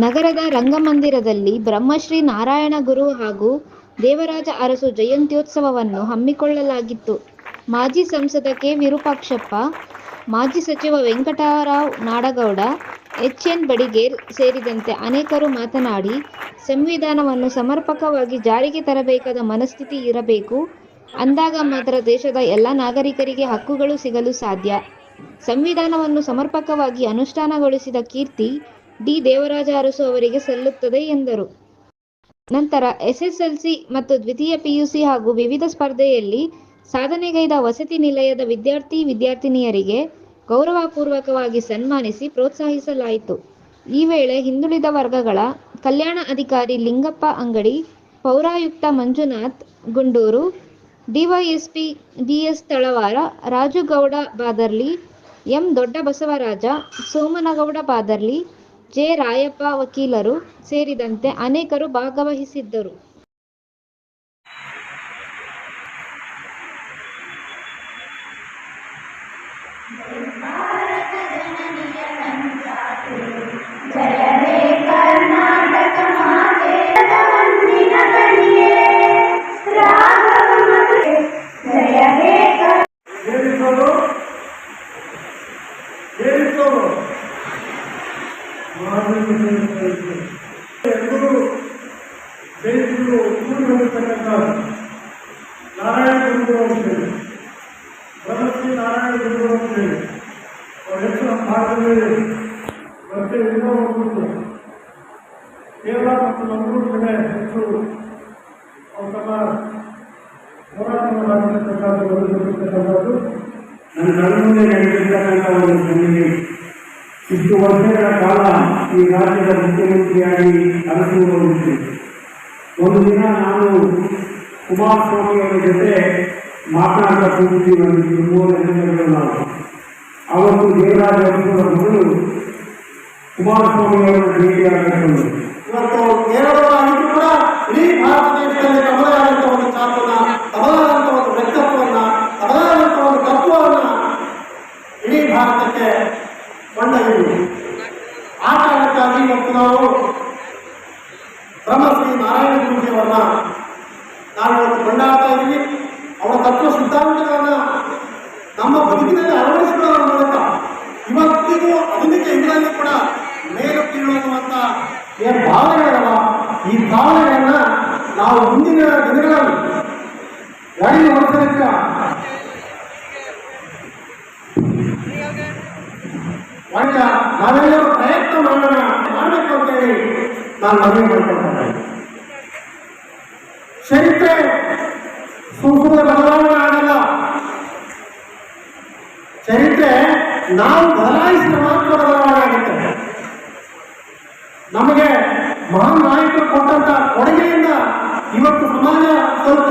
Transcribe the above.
ನಗರದ ರಂಗಮಂದಿರದಲ್ಲಿ ಬ್ರಹ್ಮಶ್ರೀ ನಾರಾಯಣ ಗುರು ಹಾಗೂ ದೇವರಾಜ ಅರಸು ಜಯಂತ್ಯೋತ್ಸವವನ್ನು ಹಮ್ಮಿಕೊಳ್ಳಲಾಗಿತ್ತು. ಮಾಜಿ ಸಂಸದ ಕೆ. ವಿರೂಪಾಕ್ಷಪ್ಪ, ಮಾಜಿ ಸಚಿವ ವೆಂಕಟರಾವ್ ನಾಡಗೌಡ ಎಚ್ ಎನ್ ಬಡಿಗೇರ್ ಸೇರಿದಂತೆ ಅನೇಕರು ಮಾತನಾಡಿ, ಸಂವಿಧಾನವನ್ನು ಸಮರ್ಪಕವಾಗಿ ಜಾರಿಗೆ ತರಬೇಕಾದ ಮನಸ್ಥಿತಿ ಇರಬೇಕು. ಅಂದಾಗ ಮಾತ್ರ ದೇಶದ ಎಲ್ಲ ನಾಗರಿಕರಿಗೆ ಹಕ್ಕುಗಳು ಸಿಗಲು ಸಾಧ್ಯ. ಸಂವಿಧಾನವನ್ನು ಸಮರ್ಪಕವಾಗಿ ಅನುಷ್ಠಾನಗೊಳಿಸಿದ ಕೀರ್ತಿ ಡಿ. ದೇವರಾಜ ಅರಸು ಅವರಿಗೆ ಸಲ್ಲುತ್ತದೆ ಎಂದರು. ನಂತರ ಎಸ್ಎಸ್ಎಲ್ಸಿ ಮತ್ತು ದ್ವಿತೀಯ ಪಿಯುಸಿ ಹಾಗೂ ವಿವಿಧ ಸ್ಪರ್ಧೆಯಲ್ಲಿ ಸಾಧನೆಗೈದ ವಸತಿ ನಿಲಯದ ವಿದ್ಯಾರ್ಥಿ ವಿದ್ಯಾರ್ಥಿನಿಯರಿಗೆ ಗೌರವಪೂರ್ವಕವಾಗಿ ಸನ್ಮಾನಿಸಿ ಪ್ರೋತ್ಸಾಹಿಸಲಾಯಿತು. ಈ ವೇಳೆ ಹಿಂದುಳಿದ ವರ್ಗಗಳ ಕಲ್ಯಾಣ ಅಧಿಕಾರಿ ಲಿಂಗಪ್ಪ ಅಂಗಡಿ, ಪೌರಾಯುಕ್ತ Manjunath Gunduru, DYSP DS Talawar, Rajugouda Badarli, M Dodda Basavaraja Somanagouda Badarli J. Rayappa ವಕೀಲರು ಸೇರಿದಂತೆ ಅನೇಕರು ಭಾಗವಹಿಸಿದ್ದರು. ಎಲ್ಲರೂ ಜೈಲು ಕೂಡಿರತಕ್ಕಂಥ ನಾರಾಯಣ ಗುರುಗಳು ಅಂತೇಳಿ ಬ್ರಹ್ಮಶ್ರೀ ನಾರಾಯಣ ಗುರುಗಳು ಅಂತೇಳಿ ಅವ್ರ ಹೆಚ್ಚು ನಮ್ಮ ಭಾರತದಲ್ಲಿ ಮತ್ತೆ ಇನ್ನೂ ಒಂದು ಕೇರಳ ಮತ್ತು ಮಂಗಳೂರು ಕಡೆ ಹೆಚ್ಚು ಅವ್ರು ತಮ್ಮ ಹೋರಾಟವನ್ನು ಮಾಡಿರ್ತಕ್ಕಂಥದ್ದು ಬರೆದಿರ್ತಕ್ಕಂಥದ್ದು ನನ್ನ ಕಣ್ಣುಂದೆ ನಡೆದಿರ್ತಕ್ಕಂಥ ಒಂದು ಸನ್ನಿಧಿ ಇಷ್ಟು ವರ್ಷಗಳ ಕಾಲ ಈ ರಾಜ್ಯದ ಮುಖ್ಯಮಂತ್ರಿಯಾಗಿ ಅರಸುವವರಿದ್ದು ಒಂದು ದಿನ ನಾನು ಕುಮಾರಸ್ವಾಮಿ ಅವರ ಜೊತೆ ಮಾತನಾಡ್ತಾ ಕೂತಿದ್ದೀವಿ ಒಂದು ಮೂರು ಜನಗಳು ನಾವು ಅವತ್ತು ದೇವರಾಜ ಅರಸುವರ ಮಗಳು ಕುಮಾರಸ್ವಾಮಿ ಅವರನ್ನು ಭೇಟಿಯಾಗಬೇಕು ಇವತ್ತು ಕೇರಳವಾಗಿದ್ದು ಕೂಡ ಇಡೀ ಭಾರತ ದೇಶದಲ್ಲಿ ತಮ್ಮದಾದಂಥ ಕೊಂಡೊಯ್ಯುವುದು ಆ ಕಾರಣಕ್ಕಾಗಿ ಇವತ್ತು ನಾವು ಬ್ರಹ್ಮಶ್ರೀ ನಾರಾಯಣ ಗುರುಜಿಯವರನ್ನ ನಾವು ಇವತ್ತು ಕೊಂಡಾಡ್ತಾ ಇದ್ದೀವಿ. ಅವರ ತತ್ವ ಸಿದ್ಧಾಂತಗಳನ್ನ ನಮ್ಮ ಬದುಕಿನಲ್ಲಿ ಅಳವಡಿಸಿಕೊಳ್ಳುವ ಮೂಲಕ ಇವತ್ತಿಗೂ ಆಧುನಿಕ ಯುಗದಲ್ಲಿ ಕೂಡ ಮೇಲು ಕೀಳುವಂತ ಏನು ಭಾವನೆಗಳಲ್ಲ ಈ ಭಾವನೆಗಳನ್ನ ನಾವು ಮುಂದಿನ ದಿನಗಳಲ್ಲಿ ಎರಡು ಅದಕ್ಕೆ ನಾವೆಲ್ಲರೂ ಪ್ರಯತ್ನ ಮಾಡೋಣ ಮಾಡಬೇಕು ಅಂತೇಳಿ ನಾನು ಮನವಿ ಮಾಡ್ಕೊಳ್ತಾ ಚರಿತ್ರೆ ಸುಮ್ಮನೆ ಬದಲಾವಣೆ ಆಗಲ್ಲ. ಚರಿತ್ರೆ ನಾವು ಬದಲಾಯಿಸಿದ ಮಾತ್ರ ಬದಲಾವಣೆ ಆಗುತ್ತೆ. ನಮಗೆ ಮಹಾನ್ ನಾಯಕರು ಕೊಟ್ಟಂತ ಕೊಡುಗೆಯಿಂದ ಇವತ್ತು ಸಮಾಜ ಸ್ವಲ್ಪ